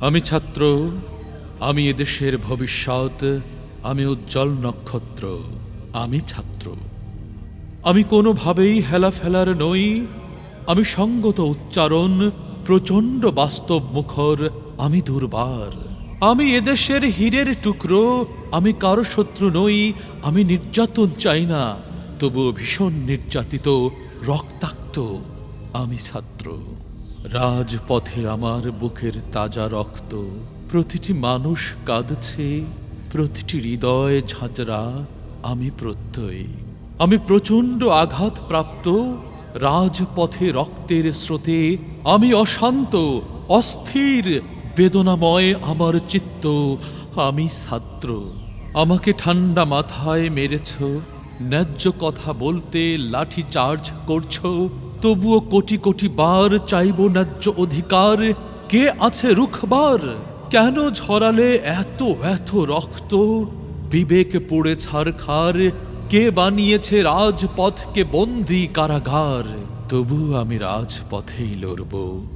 আমি ছাত্র, আমি এদেশের ভবিষ্যৎ, আমি উজ্জ্বল নক্ষত্র, আমি ছাত্র। আমি কোনোভাবেই হেলা ফেলার নই, আমি সঙ্গত উচ্চারণ, প্রচণ্ড বাস্তব মুখর, আমি দুর্বার। আমি এদেশের হীরের টুকরো, আমি কারও শত্রু নই, আমি নির্যাতন চাই না, তবুও ভীষণ নির্যাতিত, রক্তাক্ত, আমি ছাত্র। রাজপথে আমার বুকের তাজা রক্ত। প্রতিটি মানুষ কাঁদছে, প্রতিটি হৃদয় ঝাঁঝরা, আমি প্রত্যয়। আমি প্রচণ্ড আঘাতপ্রাপ্ত, রাজপথে রক্তের স্রোতে আমি অশান্ত, অস্থির, বেদনাময় আমার চিত্ত, আমি ছাত্র। আমাকে ঠান্ডা মাথায় মেরেছ, ন্যায্য কথা বলতে লাঠি চার্জ করছ তবুও কোটি কোটি বার চাইব ন্যায্য অধিকার। কে আছে রুখবার? কেন ঝরালে এত এত রক্ত? বিবেক পড়ে ছারখার কে বানিয়েছে রাজপথকে বন্দি কারাগার? তবু আমি রাজপথেই লড়ব।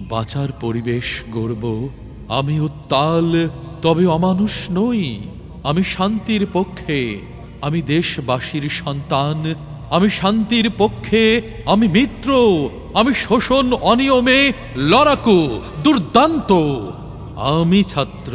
বাঁচার পরিবেশ গড়ব। আমি উত্তাল, তবে অমানুষ নই। আমি শান্তির পক্ষে। আমি দেশবাসীর সন্তান। আমি শান্তির পক্ষে আমি মিত্র আমি শোষণ অনিয়মে লড়াকু দুর্দান্ত। আমি ছাত্র।